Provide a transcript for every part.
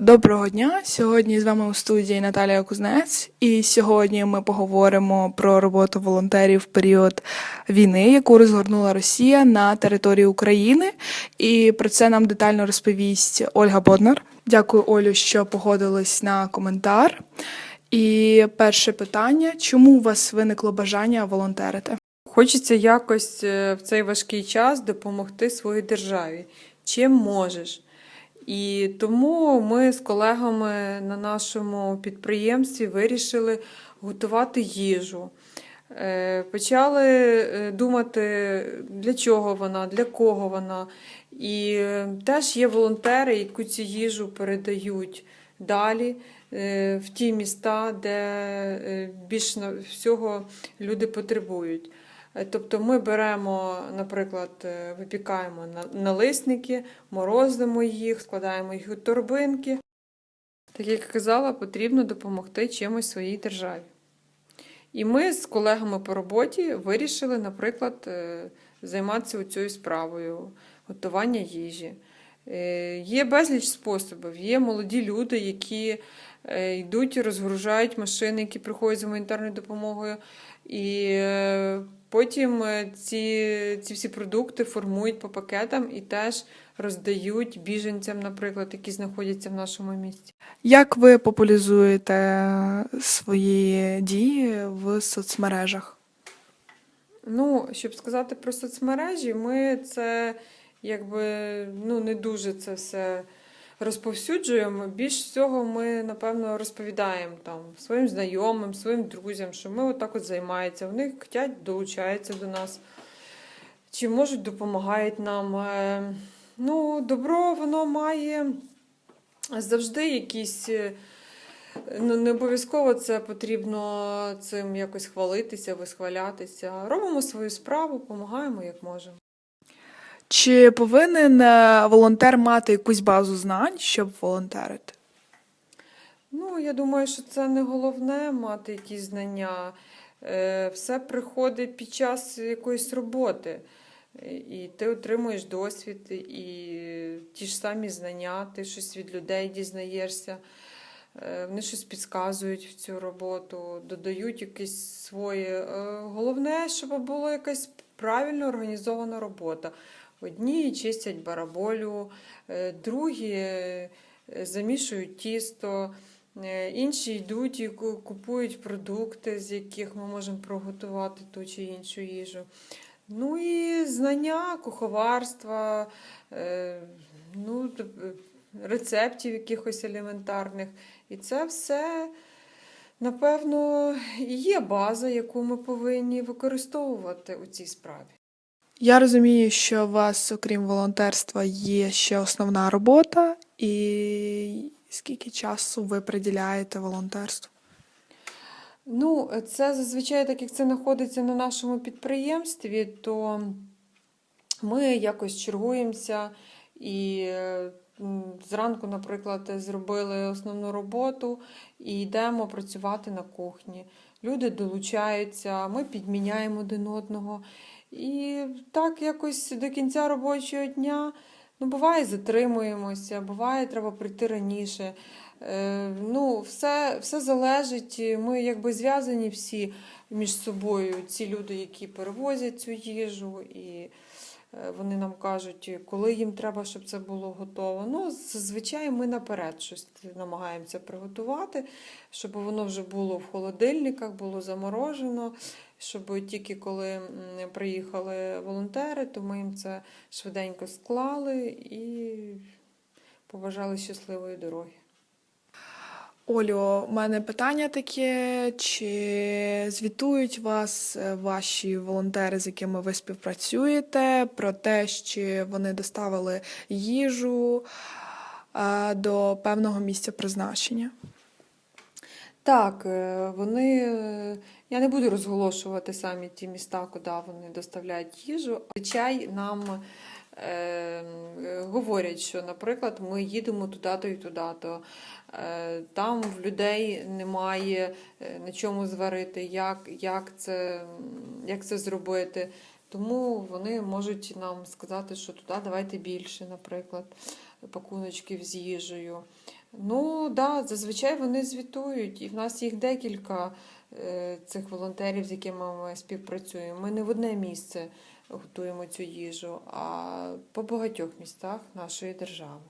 Доброго дня! Сьогодні з вами у студії Наталія Кузнець, і сьогодні ми поговоримо про роботу волонтерів в період війни, яку розгорнула Росія на території України. І про це нам детально розповість Ольга Боднар. Дякую, Олю, що погодились на коментар. І перше питання: чому у вас виникло бажання волонтерити? Хочеться якось е, в цей важкий час допомогти своїй державі. Чим можеш? І тому ми з колегами на нашому підприємстві вирішили готувати їжу. Е, Почали е, думати, для чого вона, для кого вона. І е, теж є волонтери, які цю їжу передають далі в ті міста, де більш всього люди потребують. Е, Тобто ми беремо, наприклад, е, випікаємо на- налисники, морозимо їх, складаємо їх у торбинки. Так як казала, потрібно допомогти чимось своїй державі. І ми з колегами по роботі вирішили, наприклад, е, займатися цією справою готування їжі. Е, Є безліч способів. Є молоді люди, які е, йдуть і розгружають машини, які приходять з гуманітарною допомогою. І е, потім ці, ці всі продукти формують по пакетам і теж роздають біженцям, наприклад, які знаходяться в нашому місті. Як ви популяризуєте свої дії в соцмережах? Ну, щоб сказати про соцмережі, ми це якби ну, не дуже це все розповсюджуємо. Більш всього, ми, напевно, розповідаємо там своїм знайомим, своїм друзям, що ми отак от займаємося. Вони хочуть долучаються до нас, чи можуть допомагають нам. Е, Ну, добро воно має завжди якісь. е, Ну, не обов'язково це потрібно цим якось хвалитися, висхвалятися. Робимо свою справу, допомагаємо як можемо. Чи повинен е, волонтер мати якусь базу знань, щоб волонтерити? Ну, я думаю, що це не головне мати якісь знання. Е, Все приходить під час якоїсь роботи. І ти отримуєш досвід, і ті ж самі знання, ти щось від людей дізнаєшся. Е, Вони щось підказують в цю роботу, додають якесь своє. Е, Головне, щоб була якась правильно організована робота. Одні чистять бараболю, е, другі е, замішують тісто, е, інші йдуть і купують продукти, з яких ми можемо приготувати ту чи іншу їжу. Ну і знання, куховарства, ну, рецептів якихось елементарних. І це все, напевно, є база, яку ми повинні використовувати у цій справі. Я розумію, що у вас, окрім волонтерства, є ще основна робота, і скільки часу ви приділяєте волонтерству? Ну, це зазвичай, так як це знаходиться на нашому підприємстві, то ми якось чергуємося і е, зранку, наприклад, зробили основну роботу і йдемо працювати на кухні. Люди долучаються, ми підміняємо один одного. І так якось до кінця робочого дня. Ну, буває, затримуємося, буває, треба прийти раніше. Е, ну, все, все залежить. Ми якби зв'язані всі між собою, ці люди, які перевозять цю їжу, і вони нам кажуть, коли їм треба, щоб це було готово. Ну, зазвичай ми наперед щось намагаємося приготувати, щоб воно вже було в холодильниках, було заморожено. Щоб тільки коли приїхали волонтери, то ми їм це швиденько склали і побажали щасливої дороги. Олю, у мене питання таке: чи звітують вас е, ваші волонтери, з якими ви співпрацюєте, про те, що вони доставили їжу е, до певного місця призначення? Так, е, вони. Я не буду розголошувати самі ті міста, куди вони доставляють їжу. Звичай нам говорять, що, наприклад, ми їдемо туди-то і туди-то. Е, там в людей немає е, на чому зварити, як, як, це, як це зробити. Тому вони можуть нам сказати, що туди давайте більше, наприклад, пакуночків з їжею. Ну да, зазвичай вони звітують, і в нас їх декілька е, цих волонтерів, з якими ми співпрацюємо. Ми не в одне місце готуємо цю їжу, а по багатьох містах нашої держави.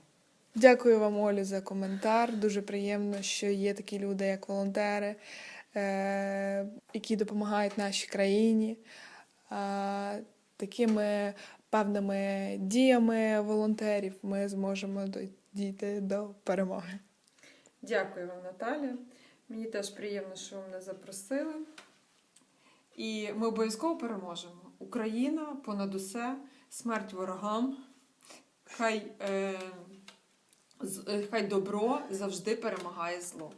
Дякую вам, Олі, за коментар. Дуже приємно, що є такі люди, як волонтери, е- які допомагають нашій країні. Такими певними діями волонтерів ми зможемо дійти до перемоги. Дякую вам, Наталя. Мені теж приємно, що ви мене запросили. І ми обов'язково переможемо. Україна понад усе, смерть ворогам. Хай, е, е, хай добро завжди перемагає зло.